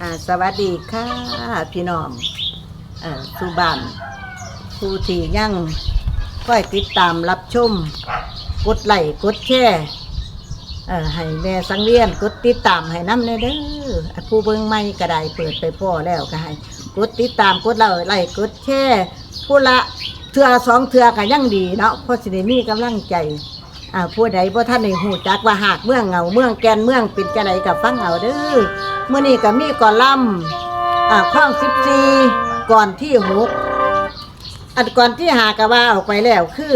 อ่าสวัสดีค่ะพี่น้องอ่อสุบานผู้ที่ยังค่อยติดตามรับชม กดไลค์กดแชร์เอ่อให้แม่สังเวียนกดติดตามให้น้ำเด้อเด้ออะผู้เบิ่งใหม่ก็ได้เปิดไปพ่อแล้วก็ให้กดติดตามกดไลค์กดแชร์ผู้ละเทือสองเทือก็ยังดีเนาะเพราะสิได้มีกำลังใจ อ่าผู้ใดบ่ท่านในหูจักว่าหากเมืองเงาเมืองแกนเมืองเป็นจังไดกับฟังเอาเด้อมื้อนี้ก็มีก่อนล่ำอ่าข้อง14ก่อนที่หกอันก่อนที่หาก็ว่าออกไปแล้วคือ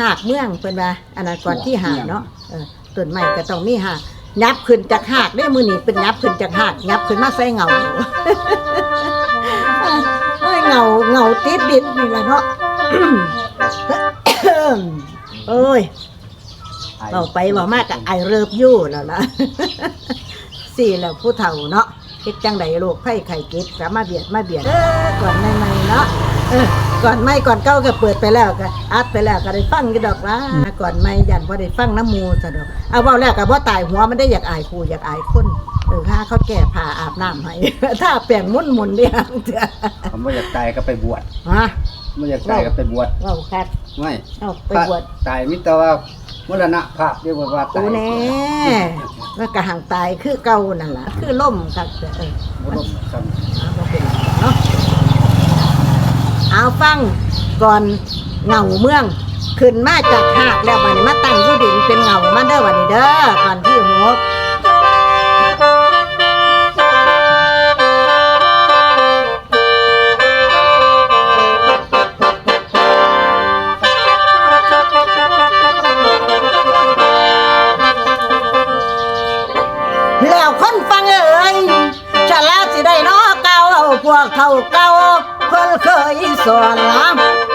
หากเมืองเพิ่นว่าอันนั้นก่อนที่หาเนาะเออต้นไม้ก็ต้องมีหากยับขึ้นจากหากได้มื้อนี้เป็นยับขึ้นจากหากยับขึ้นมาใส่เงาเอ้ยเงาเงาติดดินนี่แหละเนาะเอ้ย เบาไปเบามากกับไอเริบอยู่แล้วล่ะสี่แล้วผู้เฒ่าเนาะเฮ็ดจังไดโรคไข้ไข้เก็บสามารถเบียดมาเบียดเออก่อนใหม่ๆเนาะเออก่อนไม่ก่อนเก้าก็เปิดไปแล้วก็อัดไปแล้วก็ได้ฟังกันดอกว่าก่อนไม่ยันบ่ได้ฟังน้ำมูซะดอกเอาเว้าแล้วก็บ่ตายหัวมันได้อยากอายครูอยากอายคนเออถ้าเขาแก้ผ้าอาบน้ำให้ถ้าแปลงมุ่นมุนๆเด้อเถอะผมไม่อยากตายก็ไปบวชฮะไม่อยากตายก็ไปบวชเว้าคัดไม่เอาไปบวชตายมิตรว่า มรณะภาพเรียกว่าว่าตาตูยแน่แล้วก็ห่างตายคือเก่านั่นล่ะ คือล่มครับเออบ่ลบซ้เอาบ่เป็นไรเนาะเอาฟังก่อนเงาเมือง ขึ้นมาจากหากแล้ววันนี้มาตั้งอยี่ดินเป็นเงามาเด้อวันนี้เด้อก่อนที่หก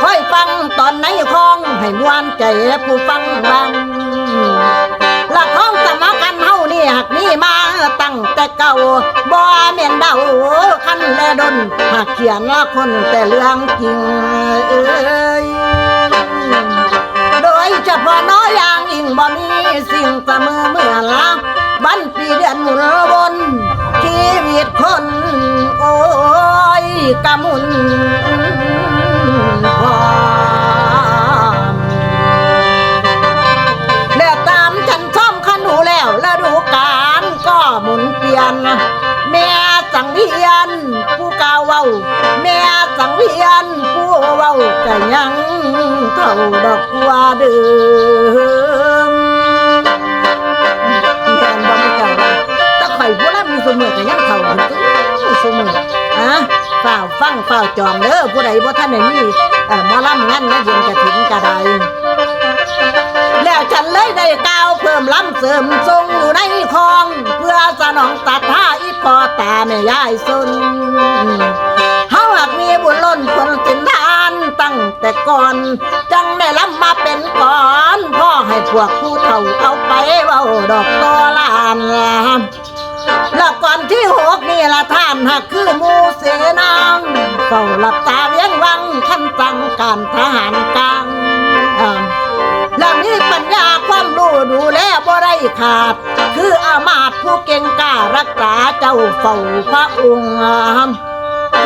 คอยฟังตอนไหนคอง ให้มวนใจผู้ฟังบังหละของสมกันเฮานี่หักนี่มาตั้งแต่เก่าบ่แม่นเดาคันแลดนหากเขียนละคนแต่เรื่องจริงเอ้ยโดยเฉพาะน้อยอย่างยิ่งบ่มีสิ่งเสมอเมื่อลาบันปีเดือนหมุนวนชีวิตคน โอ้ยกะมุน พร้อมแล้วตามฉันช่อมขนูแล้วแล้วดูการก็หมุนเปลี่ยน แม่สังเวียน ผู้กาวเว้า แม่สังเวียน ผู้เว้าก็ยังเท่าดอกบัวเดิมแม่นบ่มีเก่าว่าถ้าข่อยผู้รับมีเสมอก็ยังเท่ากันตู้เสมอ อะฝ่าวฟังฝ่าวจองเด้อผู้ใดบ่ทันได้มีเอ่อหมอลำงั้นนะเย็นกระถิ่นกระไดแล้วฉันเลยได้ก้าวเพิ่มล้ำเสริมทรงอยู่ในคลอง เพื่อสนองตัดท่าอีพอตาแม่ยายสนเฮาหากมีบุญล้นคนสินทานตั้งแต่ก่อน จังได้ล้ำมาเป็นก่อนพ่อให้พวกผู้เฒ่าเอาไปเว้าดอกตอลานลามแล้วก่อนที่หกนี่ ละท่านหากคือมูเสนางเฝ้าหลับตาเลี้ยงวังคันสั่งการทหารกลางอ่าและมีปัญญาความรู้ดูแลบ่ได้ขาด คืออามาตผู้เก่งกล้ารักษาเจ้าเฝ้าพระองค์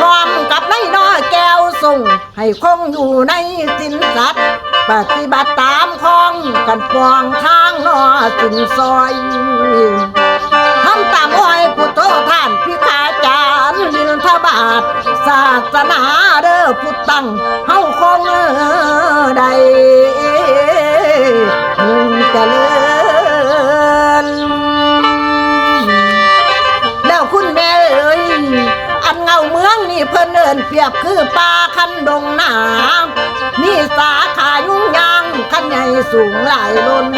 พร้อมกับในน้อยแก้วส่ง ให้คงอยู่ในสินสัตว์ปฏิบัติตามของกันปองทางนอสินซอยทำตามอ้อยพุทโธท่าาทศาสนาเด้อพุทธังเฮาคงได้มุ่งเจริญแล้วคุณแม่เอ้ยอันเงาเมืองนี่เพิ่นเอินเปรียบคือป่าคันดงหนามีสาขายุ่งยางคันใหญ่สูงหลายล้น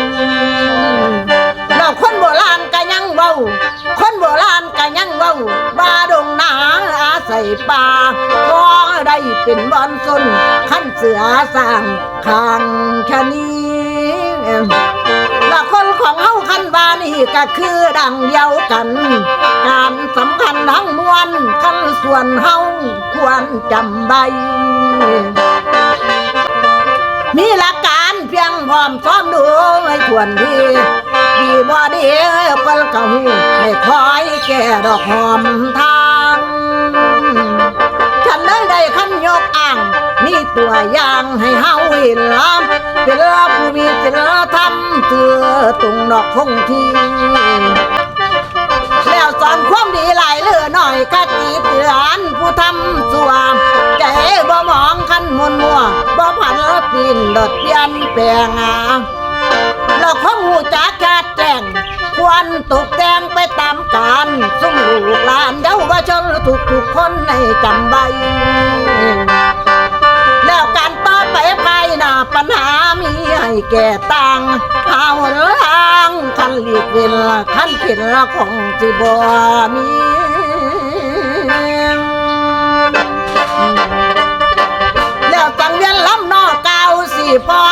แล้วคนโบราณก็ยังเว้าคนโบราณก็ยังเว้าว่าดง หนาอาศัยป่าพอได้เป็นบอนสนขั้นเสือสร้างคางชะนีและคนของเฮาคันบานี่ก็คือดังเดียวกัน การสำคัญทั้งมวลคันส่วนเฮาควรจำใบมีหลักการเพียงพร้อมซ้อมดูให้ทวนดีดีบ่ดีเปิ้นก็ฮู้ให้คอยแก่ดอกหอมทา ฉันเลยได้คันยกอ่าง มีตัวอย่างให้เฮาเห็นลำเป็นผู้มีศีลธรรมเถือตรงดอกคงทีแล้วสอนความดีหลายเลือหน่อยกะตีเตือนผู้ทำสัวใจบ่มองคันมนมัวบ่ผันปีนดดเปียนแปลง เราคงหูจักแคดแจ้งควรตกแต่งไปตามกาลสุ่มลูกหลานเยาวชนทุกทุกคนให้จำไว้แล้วการต่อไปภายหน้าปัญหามีให้แก่ต่างหาหนทางคันหลีกเวลคันผิดละของสิบ่มีแล้วจังเวียนลำน พ่อ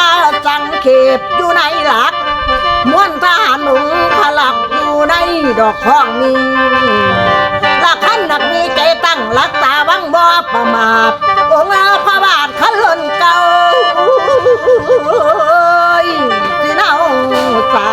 จังเขบอยู่ในหลักม้วนทหารหนุ่มขลักอยู่ในดอกข้องนี้ละขันนักมีใจตั้งรักษาบังบ่ประมาทองค์พระบาทขันล้นเก่าสิเนาสา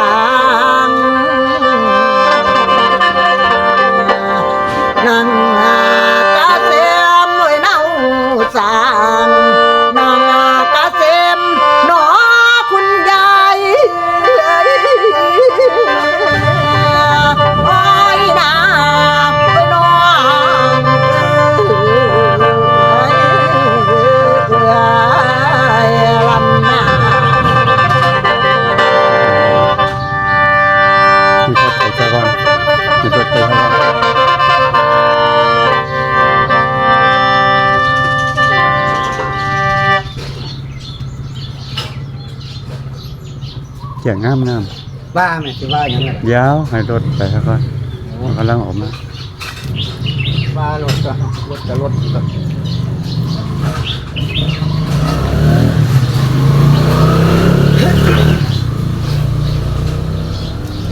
ามงามว่าแม่สิว่าหยังไงยาวให้รถไปซะก่อนมันกำลังออกมาว่ารถก็รถก็รถก็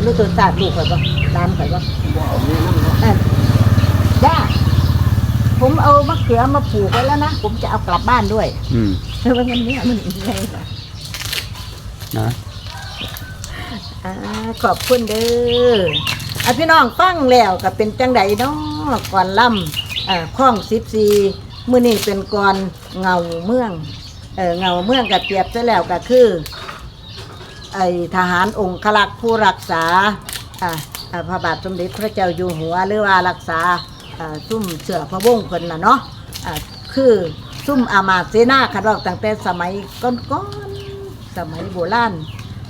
รู้ตัวศาสตร์ลูกข่อยปะตามข่อยปะอะย่าผมเอามะเขือมาปลูกไว้แล้วนะ ผมจะเอากลับบ้านด้วย อืมเพราะว่ามันเนี้ยมันยังไงล่ะนะ อ่าขอบคุณเด้ออะพี่น้องฟังแล้วก็เป็นจังใดเนาะก่อนล่ำอ่าข้องสิบสี่มื้อนี้เป็นก่อนเงาเมืองเออเงาเมืองก็เปรียบซะแล้วก็คือไอทหารองค์ขลักษ์ผู้รักษาอ่าอ่าพระบาทสมเด็จพระเจ้าอยู่หัวหรือว่ารักษาอ่าซุ่มเสือพระวงศ์เพิ่นน่ะเนาะอ่าคือซุ่มอามาตย์เสนาคันว่าตั้งแต่สมัยก่อนๆสมัยโบราณ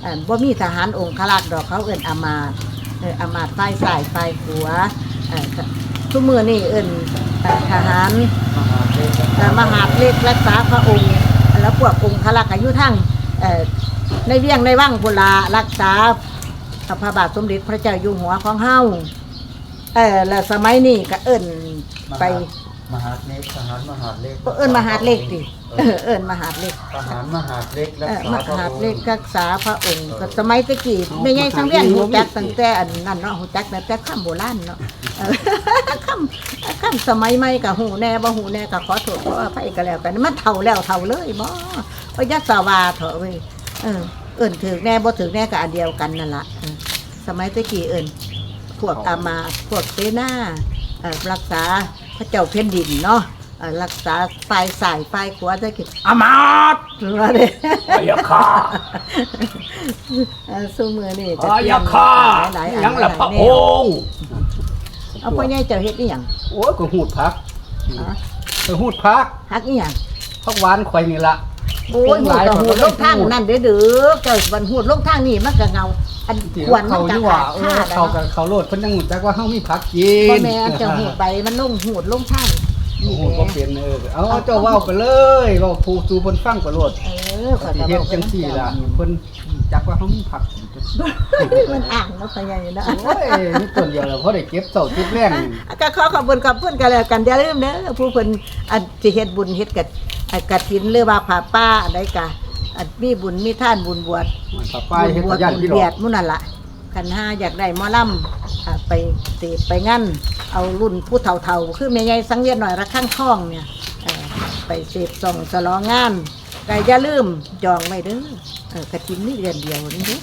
อ่าบ่มีทหารองค์ขลักดอกเขาเอิ้นอามาเอออามาตย์ฝ่ายซ้ายฝ่ายขวทุกมือนี่เอิ้นทหารมหาดเล็กรักษาพระองค์ แล้วพวกองค์ขลักอายุทั้งในเวียงในว่างโบรารักษาพระบาทสมเด็จพระเจ้าอยู่หัวของเฮาเออแล้วสมัยนี้ก็เอิ้นไป มหาดเล็กทหารมหาดเล็กเอิ้นมหาดเล็กดิเออเอิ้นมหาดเล็กทหารมหาดเล็กรักเออษามพระหาดองค์เล็กรักษาพระองค์ก็สมัยตะกี้ไม่ใช่สังเวียนหูจักตั้งแต่อันนั้นเนาะหูจักแต่แต่คำโบราณเนาะเออคำคำสมัยใหม่กับหูแน่บ่หูแน่ก็ขอโทษขออภัยก็แล้วกันมันเท่าแล้วเท่าเลยบ่พยัสวาเถอะเว้ยเออ เอิ่นถึงแน่บ่ถึงแน่ก็อันเดียวกันนั่นล่ะเออสมัยตะกี้เอิ่นพวกอามาตย์พวกเสนาเอ่อรักษา พระเจ้าแผ่นดินเนาะเอ่อรักษาฝ่ายซ้ายฝ่ายขวาตะกี้อามาตย์ว่าเด้อย่าฆ่า เออสู้มือนี่อ๋ออย่าฆ่าหลายๆอันยังละพระหลายอแนวงค์เอาพ่อใหญ่เจ้าเฮ็ดอีหยังโอ้ยก็หูดพักอ๋อก็หูดพัก ฮักอีหยังพักหวานข่อยนี่ละ โอ้ยหูดกับหูดลงทางนั่นเด้อเด้อเจ้าวันหูดลงทางนี่มันก็เงา อันเดี๋ยคววรมัเขานก็อยู่ขาว่าดเอค่าอแล้วเขากัเนาะบเขาโลดเพิ่นยังหูจักว่าเฮามีผักกิน บ่แม่นเจ้าหูดไปมันลงหูดลงทางโอ้นี่โหแหบ่ละเป็นเออเอาเอาเจ้าเว้าไปเลยเว้าผู้สู่เพิ่นฟังไปโลดเออขอสิจะเฮ็ดบอกจังซี่ล่ะเพิ่นจักว่าเฮามีผักมันอ่างเนาะพ่อใหญ่เนาะโอ้ยนี่ต้นเดียวแล้วพอได้เก็บเสาจุดแรงก็ขอขอบคุณขอบคุณกันแล้วกันอย่าลืมเด้อผู้เพิ่นอันสิเฮ็ดบุญเฮ็ดกับอันกฐินหรือว่าผ้าป้าอันใดกะอันมีบุญมีท่านบุญบวชป้าป้ายเฮ็ดบุญบวชย่านบุญพี่ดเบีอยกดหมุ่นนั่นล่ะ คันห้าอยากได้หมอลำอ่าไปเสพไปงั้นเอารุ่นผู้เฒ่าๆคือแม่ใหญ่สังเวียนหน่อยระข้างท้องเนี่ยเอ่อไปเสพส่องสลองงานก็อย่าลืมจองไว้เด้อเออกฐินนี่เดือนเดียวนี่เด้อ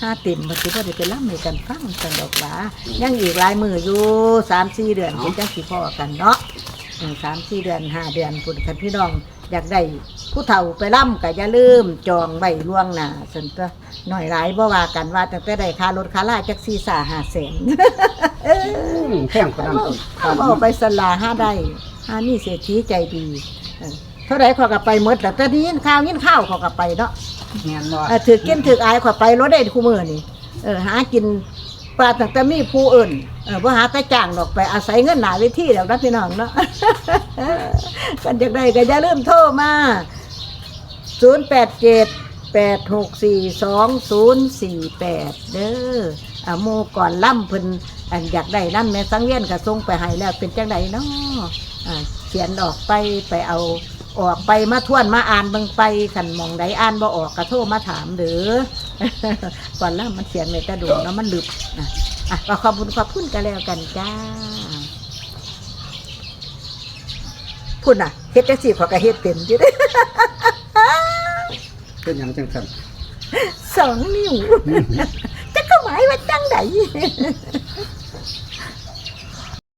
ห้าเต็มมาสิพ่อได้ไปล่ำในกันฟังกันดอกหว่ายังอีกหลายมืออยู่สามสี่เดือนเป็นจังสิพ่อกันเนาะเออสามสี่เดือนห้าเดือนคุณคันพี่น้อง อยากได้ผู้เฒ่าไปล่ำก็อย่าลืมจองไว้ล่วงหน้าสันก็หน่อยหลายบ่ว่ากันว่าตั้งแต่ได้ค่ารถค่าลาจักสี่สาห้าแสนอืมแข้งกระนั้นอีกเอาเอาไปสลาห้าได้ห้านี่เศรษฐีใจดีเออเท่าไรขอยก็ไปหมดแต่ตอนนี้ยินข้าวยินข้าวเขอยก็ไปเนาะแม่นบ่เออถือกินถืออายขอยไปรถได้คู่มือนี่เออหากิน ปลาตั้งแต่มีผู้อื่นเออ่หาแต่จ้างดอกไปอาศัยเงินหนาเวทีแล้วนะพี่น้องเนาะ กันจากใดก็อย่าลืมโทรมาศูนย์แปดเจ็ดแปดหกสี่สองศูนย์สี่แปดเด้ออ่าโมก่อนล่ำเพิ่นอันอยากได้ล่ำแม่สังเวียนก็ส่งไปให้แล้วเป็นจังไดเนาะอ่า เขียนออกไปไปเอาออกไปมาทวนมาอ่านเบิ่งไปขันหมองใดอ่านบ่ออกก็โทรมาถามเด้อก่อนล่ำมันเขียนในกระดูกแล้วมันลึกอะอะก็ขอบคุณขอบคุณกันแล้วกันจ้าพุ่นน่ะเฮ็ดจังซี่ขอยก็เฮ็ดเป็นอยู่เด้เป็นหยังจังซั่นสองนิ้วจะก็หมายว่าจังได